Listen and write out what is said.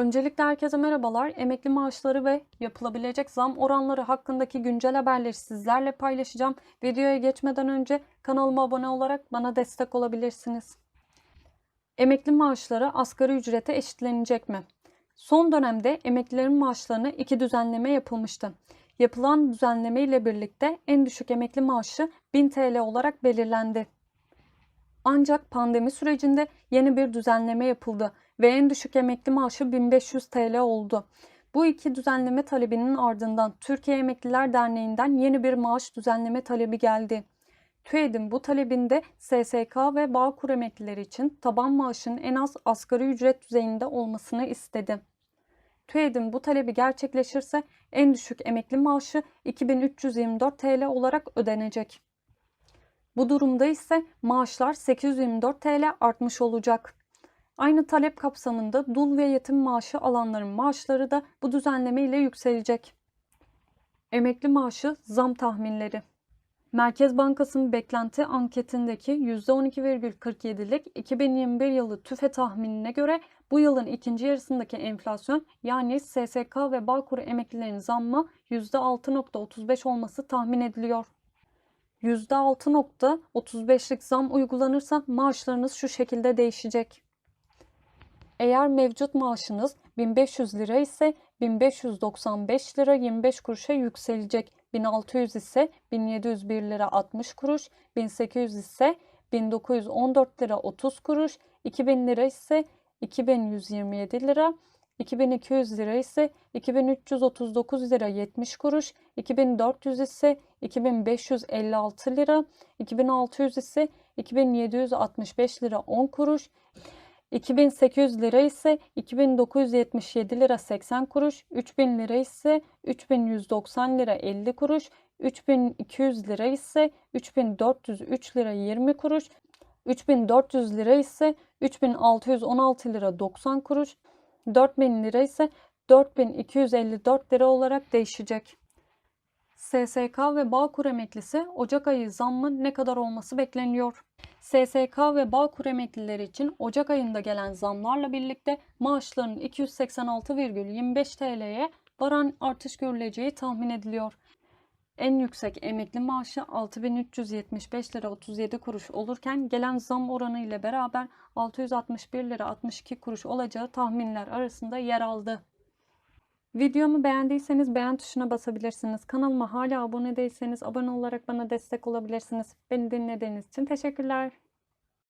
Öncelikle herkese merhabalar. Emekli maaşları ve yapılabilecek zam oranları hakkındaki güncel haberleri sizlerle paylaşacağım. Videoya geçmeden önce kanalıma abone olarak bana destek olabilirsiniz. Emekli maaşları asgari ücrete eşitlenecek mi? Son dönemde emeklilerin maaşlarına iki düzenleme yapılmıştı. Yapılan düzenleme ile birlikte en düşük emekli maaşı 1000 TL olarak belirlendi. Ancak pandemi sürecinde yeni bir düzenleme yapıldı ve en düşük emekli maaşı 1500 TL oldu. Bu iki düzenleme talebinin ardından Türkiye Emekliler Derneği'nden yeni bir maaş düzenleme talebi geldi. TÜED'in bu talebinde SSK ve Bağkur emeklileri için taban maaşın en az asgari ücret düzeyinde olmasını istedi. TÜED'in bu talebi gerçekleşirse en düşük emekli maaşı 2324 TL olarak ödenecek. Bu durumda ise maaşlar 824 TL artmış olacak. Aynı talep kapsamında dul ve yetim maaşı alanların maaşları da bu düzenleme ile yükselecek. Emekli maaşı zam tahminleri. Merkez Bankası'nın beklenti anketindeki %12,47'lik 2021 yılı tüfe tahminine göre bu yılın ikinci yarısındaki enflasyon yani SSK ve Bağkur emeklilerinin zammı %6.35 olması tahmin ediliyor. %6.35'lik zam uygulanırsa maaşlarınız şu şekilde değişecek. Eğer mevcut maaşınız 1500 lira ise 1595 lira 25 kuruşa yükselecek. 1600 ise 1701 lira 60 kuruş, 1800 ise 1914 lira 30 kuruş, 2000 lira ise 2127 lira, 2200 lira ise 2339 lira 70 kuruş, 2400 ise 2556 lira, 2600 ise 2765 lira 10 kuruş, 2800 lira ise 2977 lira 80 kuruş, 3000 lira ise 3190 lira 50 kuruş, 3200 lira ise 3403 lira 20 kuruş, 3400 lira ise 3616 lira 90 kuruş, 4000 lira ise 4254 lira olarak değişecek. SSK ve Bağkur emeklisi Ocak ayı zammı ne kadar olması bekleniyor? SSK ve Bağkur emeklileri için Ocak ayında gelen zamlarla birlikte maaşların 286,25 TL'ye varan artış görüleceği tahmin ediliyor. En yüksek emekli maaşı 6375 lira 37 kuruş olurken gelen zam oranı ile beraber 661 lira 62 kuruş olacağı tahminler arasında yer aldı. Videomu beğendiyseniz beğen tuşuna basabilirsiniz. Kanalıma hala abone değilseniz abone olarak bana destek olabilirsiniz. Beni dinlediğiniz için teşekkürler.